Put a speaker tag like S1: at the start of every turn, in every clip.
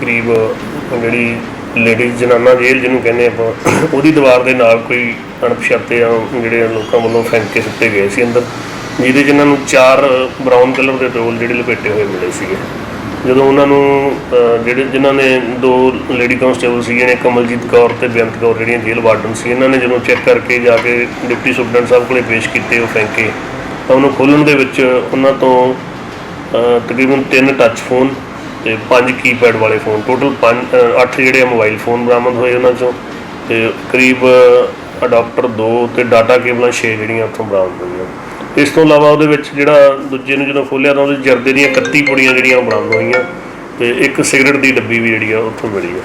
S1: ਕਰੀਬ ਜਿਹੜੀ ਲੇਡੀਜ਼ ਜਨਾਨਾ ਜੇਲ੍ਹ ਜਿਹਨੂੰ ਕਹਿੰਦੇ ਆਪਾਂ, ਉਹਦੀ ਦੀਵਾਰ ਦੇ ਨਾਲ ਕੋਈ ਅਣਪਛਾਤੇ ਆ ਜਿਹੜੇ ਲੋਕਾਂ ਵੱਲੋਂ ਫੈਂਕ ਕੇ ਸੁੱਟੇ ਗਏ ਸੀ ਅੰਦਰ, ਜਿਹਦੇ 'ਚ ਇਹਨਾਂ ਨੂੰ ਚਾਰ ਬਰਾਊਨ ਕਲਰ ਦੇ ਟੋਲ ਜਿਹੜੇ ਲਪੇਟੇ ਹੋਏ ਮਿਲੇ ਸੀਗੇ। ਜਦੋਂ ਉਹਨਾਂ ਨੂੰ ਜਿਹੜੇ ਜਿਨ੍ਹਾਂ ਨੇ ਦੋ ਲੇਡੀ ਕਾਂਸਟੇਬਲ ਸੀ ਨੇ, ਕਮਲਜੀਤ ਕੌਰ ਤੇ ਬੇਅੰਤ ਕੌਰ ਜਿਹੜੀਆਂ ਜੇਲ੍ਹ ਵਾਰਡਨ ਸੀ, ਇਹਨਾਂ ਨੇ ਜਦੋਂ ਚੈੱਕ ਕਰਕੇ ਜਾ ਕੇ ਡਿਪਟੀ ਸੁਪਰਡੈਂਟ ਸਾਹਿਬ ਕੋਲੇ ਪੇਸ਼ ਕੀਤੇ ਉਹ ਫੈਂਕੇ, ਤਾਂ ਉਹਨੂੰ ਖੋਲ੍ਹਣ ਦੇ ਵਿੱਚ ਉਹਨਾਂ ਤੋਂ ਤਕਰੀਬਨ ਤਿੰਨ ਟੱਚ ਫੋਨ ਤੇ ਪੰਜ ਕੀਪੈਡ ਵਾਲੇ ਫੋਨ ਟੋਟਲ ਪੰਜ 8 ਜਿਹੜੇ ਮੋਬਾਈਲ ਫੋਨ ਬਰਾਮਦ ਹੋਏ ਉਹਨਾਂ ਚੋਂ ਤੇ ਕਰੀਬ ਅਡਾਪਟਰ 2 ਤੇ ਡਾਟਾ ਕੇਬਲਾਂ 6 ਜਿਹੜੀਆਂ ਉੱਥੋਂ ਬਰਾਮਦ ਹੋਈਆਂ। ਇਸ ਤੋਂ ਇਲਾਵਾ ਉਹਦੇ ਵਿੱਚ ਜਿਹੜਾ ਦੂਜੇ ਨੂੰ ਜਦੋਂ ਫੋਲਿਆ ਤਾਂ ਉਹਦੇ ਜਰਦੇ ਦੀਆਂ 31 ਪੁੜੀਆਂ ਜਿਹੜੀਆਂ ਉਹ ਬਰਾਮਦ ਹੋਈਆਂ ਤੇ ਇੱਕ ਸਿਗਰਟ ਦੀ ਡੱਬੀ ਵੀ ਜਿਹੜੀ ਆ ਉੱਥੋਂ ਮਿਲੀ ਆ।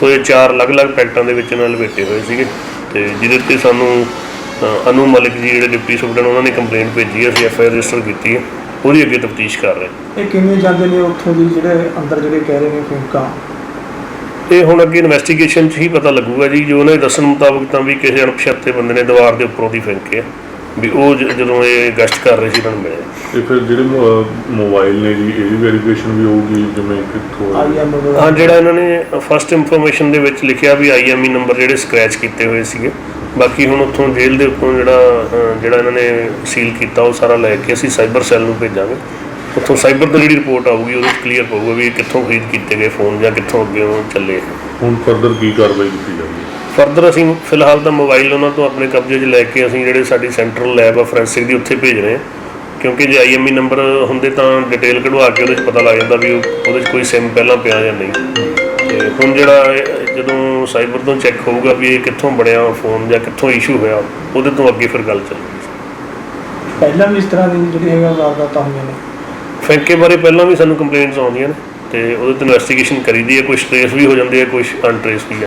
S1: ਸੋ ਇਹ ਚਾਰ ਅਲੱਗ-ਅਲੱਗ ਪੈਕਟਾਂ ਦੇ ਵਿੱਚ ਨਾਲ ਲਪੇਟੇ ਹੋਏ ਸੀਗੇ ਤੇ ਜਿਹਦੇ ਤੇ ਸਾਨੂੰ ਅਨੂ ਮਲਿਕ ਜੀ ਜਿਹੜੇ ਡਿਪਟੀ ਸੁਪਰਡੈਂਟ ਉਹਨਾਂ ਨੇ ਕੰਪਲੇਂਟ ਭੇਜੀ ਅਸੀਂ ਐਫ ਆਈ ਆਰ ਰਜਿਸਟਰ ਕੀਤੀ ਹੈ ਉਹਦੀ ਅੱਗੇ ਤਫਤੀਸ਼ ਕਰ ਰਹੇ।
S2: ਇਹ ਕਿਵੇਂ ਜਾਂਦੇ ਨੇ ਉੱਥੋਂ ਦੀ ਜਿਹੜੇ ਅੰਦਰ ਜਿਹੜੇ ਕਹਿ ਰਹੇ ਨੇ ਫਿੰਕਾਂ?
S1: ਇਹ ਹੁਣ ਅੱਗੇ ਇਨਵੈਸਟੀਗੇਸ਼ਨ 'ਚ ਹੀ ਪਤਾ ਲੱਗੂਗਾ ਜੀ ਜੋ ਉਹਨਾਂ ਦੇ ਦੱਸਣ ਮੁਤਾਬਕ ਤਾਂ ਵੀ ਕਿਸੇ ਅਣਪਛਾਤੇ ਬੰਦੇ ਨੇ ਦੀਵਾਰ ਦੇ ਉੱਪਰੋਂ ਦੀ ਫੈਂਕੇ ਆ ਵੀ ਉਹ ਜ- ਜਦੋਂ ਇਹ ਗਸ਼ਤ ਕਰ ਰਹੇ ਸੀ ਉਹਨਾਂ ਨੂੰ ਮਿਲੇ
S3: ਤੇ ਫਿਰ ਜਿਹੜੇ ਮੋ- ਮੋਬਾਈਲ ਨੇ ਜੀ ਇਹਦੀ ਵੈਰੀਫਿਕੇਸ਼ਨ ਵੀ ਹੋਊਗੀ ਜਿਵੇਂ ਕਿੱਥੋਂ
S2: ਆਈ ਐਮ
S1: ਹਾਂ ਜਿਹੜਾ ਇਹਨਾਂ ਨੇ ਫਸਟ ਇਨਫੋਰਮੇਸ਼ਨ ਦੇ ਵਿੱਚ ਲਿਖਿਆ ਵੀ ਆਈਐਮਈ ਨੰਬਰ ਜਿਹੜੇ ਸਕ੍ਰੈਚ ਕੀਤੇ ਹੋਏ ਸੀਗੇ ਬਾਕੀ ਹੁਣ ਉੱਥੋਂ ਜੇਲ੍ਹ ਦੇ ਉੱਪਰੋਂ ਜਿਹੜਾ ਜਿਹੜਾ ਇਹਨਾਂ ਨੇ ਸੀਲ ਕੀਤਾ ਉਹ ਸਾਰਾ ਲੈ ਕੇ ਅਸੀਂ ਸਾਈਬਰ ਸੈੱਲ ਨੂੰ ਭੇਜਾਂਗੇ। ਉੱਥੋਂ ਸਾਈਬਰ ਤੋਂ ਜਿਹੜੀ ਰਿਪੋਰਟ ਆਊਗੀ ਉਹਦੇ ਵਿੱਚ ਕਲੀਅਰ ਪਊਗਾ ਵੀ ਇਹ ਕਿੱਥੋਂ ਖਰੀਦ ਕੀਤੇ ਗਏ ਫੋਨ ਜਾਂ ਕਿੱਥੋਂ ਅੱਗੇ ਉਹ ਚੱਲੇ
S3: ਹੁਣ ਫਰਦਰ ਕੀ ਕਾਰਵਾਈ ਕੀਤੀ ਜਾਊਗੀ?
S1: ਫਰਦਰ ਅਸੀਂ ਫਿਲਹਾਲ ਤਾਂ ਮੋਬਾਈਲ ਉਹਨਾਂ ਤੋਂ ਆਪਣੇ ਕਬਜ਼ੇ 'ਚ ਲੈ ਕੇ ਅਸੀਂ ਜਿਹੜੇ ਸਾਡੀ ਸੈਂਟਰਲ ਲੈਬ ਆ ਫੋਰੈਂਸਿਕ ਦੀ ਉੱਥੇ ਭੇਜ ਰਹੇ ਹਾਂ ਕਿਉਂਕਿ ਜੇ ਆਈਐਮਈ ਨੰਬਰ ਹੁੰਦੇ ਤਾਂ ਡਿਟੇਲ ਕਢਵਾ ਕੇ ਉਹਦੇ 'ਚ ਪਤਾ ਲੱਗ ਜਾਂਦਾ ਵੀ ਉਹ- ਉਹਦੇ 'ਚ ਕੋਈ ਸਿਮ ਪਹਿਲਾਂ ਪਿਆ ਜਾਂ ਨਹੀਂ। ਹੁਣ ਜਿਹੜਾ ਇਹ- ਜਦੋਂ ਸਾਈਬਰ ਤੋਂ ਚੈੱਕ ਹੋਊਗਾ ਵੀ ਇਹ ਕਿੱਥੋਂ ਬਣਿਆ ਫੋਨ ਜਾਂ ਕਿੱਥੋਂ ਇਸ਼ੂ ਹੋਇਆ ਉਹਦੇ ਤੋਂ ਅੱਗੇ ਫਿਰ ਗੱਲ ਚੱਲੇਗੀ।
S2: ਪਹਿਲਾਂ ਵੀ ਇਸ ਤਰ੍ਹਾਂ ਦੀ ਜਿਹੜੀ ਹੈਗਾ ਵਾਰਦਾਤਾਂ ਹੋਈਆਂ ਨੇ।
S1: ਫੈਂਕੇ ਬਾਰੇ ਪਹਿਲਾਂ ਵੀ ਸਾਨੂੰ ਕੰਪਲੇਂਟਸ ਆਉਂਦੀਆਂ ਨੇ ਤੇ ਉਹਦੇ ਤੇ ਇਨਵੈਸਟੀਗੇਸ਼ਨ ਕਰੀਦੀ ਹੈ ਕੁਝ ਟ੍ਰੇਸ ਵੀ ਹੋ ਜਾਂਦੇ ਆ ਕੁਝ ਅਨਟ੍ਰੇਸ ਵੀ ਆ।